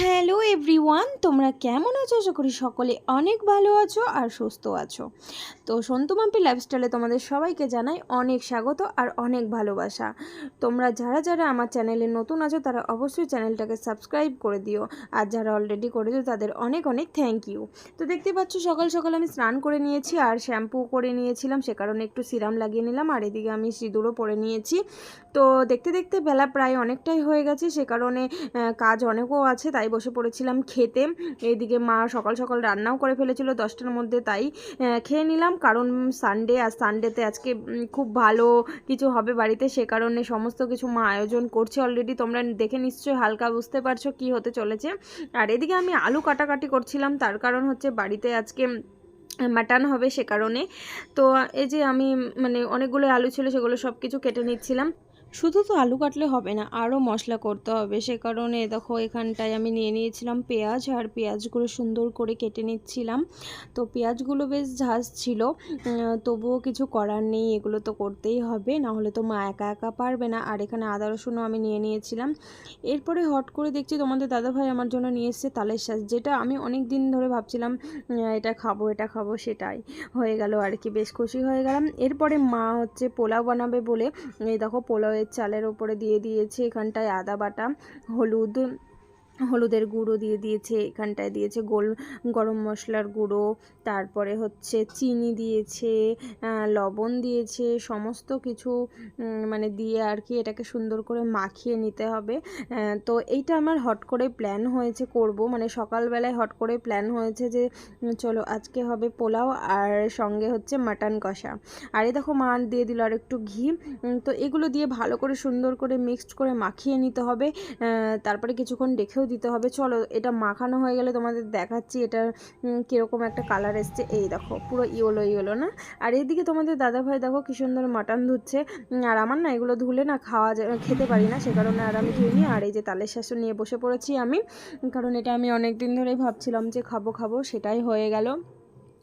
Hello everyone, তোমরা কেমন আছো? আশা করি সকলে অনেক ভালো আছো আর সুস্থ আছো। তো সন্তু মাম্পি লাইফস্টাইলে তোমাদের সবাইকে জানাই অনেক স্বাগত আর অনেক ভালোবাসা। তোমরা যারা যারা আমার চ্যানেলে নতুন আছো, তারা অবশ্যই চ্যানেলটাকে সাবস্ক্রাইব করে দিও। আর যারা অলরেডি করেছ, তাদের অনেক অনেক থ্যাংক ইউ তো দেখতে পাচ্ছ, সকাল সকাল আমি স্নান করে নিয়েছি আর শ্যাম্পু করে নিয়েছিলাম, সে কারণে একটু সিরাম লাগিয়ে নিলাম আর এদিকে আমি সিঁদুরও পরে নিয়েছি। তো দেখতে দেখতে বেলা প্রায় অনেকটাই হয়ে গেছে, সে কারণে কাজ অনেকও আছে, তাই বসে পড়েছিলাম খেতে। এইদিকে মা সকাল সকাল রান্নাও করে ফেলেছিল, দশটার মধ্যে তাই খেয়ে নিলাম। কারণ সানডে আর সানডেতে আজকে খুব ভালো কিছু হবে বাড়িতে, সে কারণে সমস্ত কিছু মা আয়োজন করছে অলরেডি তোমরা দেখে নিশ্চয়ই হালকা বুঝতে পারছ কি হতে চলেছে। আর এদিকে আমি আলু কাটাকাটি করছিলাম, তার কারণ হচ্ছে বাড়িতে আজকে মাটন হবে সে কারণে। তো এই যে আমি মানে অনেকগুলো আলু ছিল, সেগুলো সব কিছু কেটে নিচ্ছিলাম। শুধু তো আলু কাটলে হবে না, আরও মশলা করতে হবে। সে কারণে দেখো এখানটায় আমি নিয়ে নিয়েছিলাম পেঁয়াজ আর পেঁয়াজগুলো সুন্দর করে কেটে নিচ্ছিলাম। তো পেঁয়াজগুলো বেশ ঝাঁজ ছিল তবুও কিছু করার নেই, এগুলো তো করতেই হবে, না হলে তো মা একা একা পারবে না। আর এখানে আদা রসুনও আমি নিয়ে নিয়েছিলাম। এরপরে হট করে দেখছি তোমাদের দাদাভাই আমার জন্য নিয়ে এসছে তালের শাঁস যেটা আমি অনেক দিন ধরে ভাবছিলাম এটা খাব এটা খাব সেটাই হয়ে গেল আর কি, বেশ খুশি হয়ে গেলাম। এরপরে মা হচ্ছে পোলাও বানাবে বলে, এই দেখো পোলাওয়ের চালের ওপরে দিয়ে দিয়েছি এখানটায় আদা বাটা হলুদ হলুদের গুঁড়ো দিয়ে দিয়েছে, এখানটায় দিয়েছে গোল গরম মশলার গুঁড়ো, তারপরে হচ্ছে চিনি দিয়েছে লবণ দিয়েছে, সমস্ত কিছু মানে দিয়ে আর কি এটাকে সুন্দর করে মাখিয়ে নিতে হবে। তো এইটা আমার হট করে প্ল্যান হয়েছে করব মানে সকালবেলায় হট করে প্ল্যান হয়েছে যে চলো আজকে হবে পোলাও আর সঙ্গে হচ্ছে মাটন কষা। আর এই দেখো মা দিয়ে দিল আর একটু ঘি তো এগুলো দিয়ে ভালো করে সুন্দর করে মিক্সড করে মাখিয়ে নিতে হবে। তারপরে কিছুক্ষণ রেখেও দিতে হবে। চলো, এটা মাখানো হয়ে গেলে তোমাদের দেখাচ্ছি এটা কীরকম একটা কালার এসছে। এই দেখো, পুরো ইয়েলো ইয়েলো না? আর এইদিকে তোমাদের দাদাভাই দেখো কি সুন্দর মাটন ধুচ্ছে। আর আমার না এগুলো ধুলে না খাওয়া যায়, খেতে পারি না, সে কারণে আর আমি ধুইনি। আর এই যে তালের শাঁসও নিয়ে বসে পড়েছি আমি, কারণ এটা আমি অনেক দিন ধরেই ভাবছিলাম যে খাব খাব, সেটাই হয়ে গেল।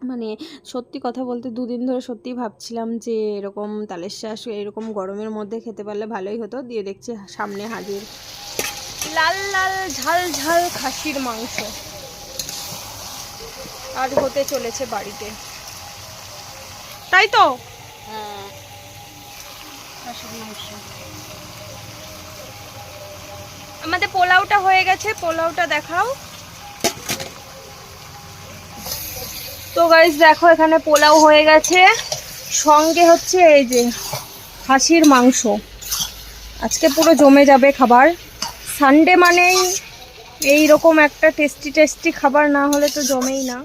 মানে সত্যি কথা বলতে দুদিন ধরে সত্যিই ভাবছিলাম যে এরকম তালের শাঁস এরকম গরমের মধ্যে খেতে পারলে ভালোই হতো। দিয়ে দেখছি সামনে হাজির। লাল লাল ঝাল ঝাল খাসির মাংস। আর হতে চলেছে বাড়িতে। তাই তো? হ্যাঁ। খাসির মাংস। আমাদের পোলাওটা হয়ে গেছে পোলাওটা দেখাও। তো গাইজ দেখো এখানে পোলাও হয়ে গেছে। সঙ্গে হচ্ছে এই যে খাসির মাংস। আজকে পুরো জমে যাবে খাবার। সানডে মানেই এই রকম একটা টেস্টি টেস্টি খাবার না হলে তো জমেই না।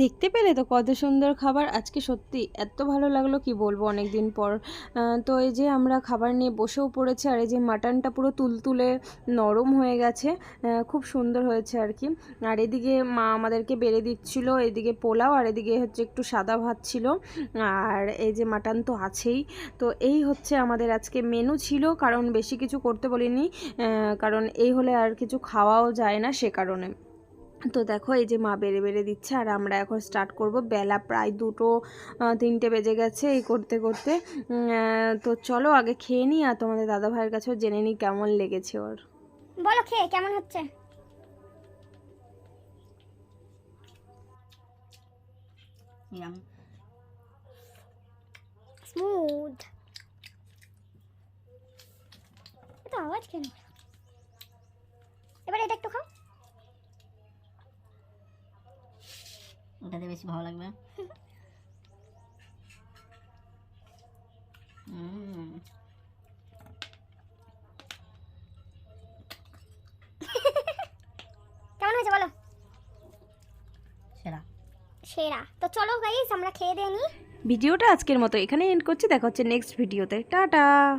দেখতে পেলে তো কত সুন্দর খাবার। আজকে সত্যি এত ভালো লাগল কি বলব অনেক দিন পর তো এই যে আমরা খাবার নিয়ে বসেও পড়েছি আর এই যে মাটনটা পুরো তুলতুলে নরম হয়ে গেছে। খুব সুন্দর হয়েছে আর কি। আর এদিকে মা আমাদেরকে বেড়ে দিচ্ছিল, এদিকে পোলাও আর এদিকে হচ্ছে একটু সাদা ভাত ছিল। আর এই যে মাটন তো আছেই। তো এই হচ্ছে আমাদের আজকে মেনু ছিল, কারণ বেশি কিছু করতে বলিনি। কারণ এই হলে আর কিছু খাওয়াও যায় না সে কারণে। তো দেখো এই যে মা বেড়ে বেড়ে দিচ্ছে আর আমরা এখন স্টার্ট করব। বেলা প্রায় দুটো তিনটে বেজে গেছে এই করতে করতে। তো চলো আগে খেয়ে নিই আর তোমাদের দাদা ভাইয়ের কাছেও জেনে নিই কেমন লেগেছে ওর। বলো খেয়ে কেমন হচ্ছে? স্মুথ তো আওয়াজ কেন এবার এটা একটু খাও ওটাতে বেশি ভালো লাগবে। কেমন হয়েছে বলো? সেরা। সেরা। তো চলো গাইস আমরা খেয়ে দিয়ে নিই ভিডিওটা আজকের মতো এখানে এন্ড করছি। দেখা হচ্ছে নেক্সট ভিডিওতে টাটা!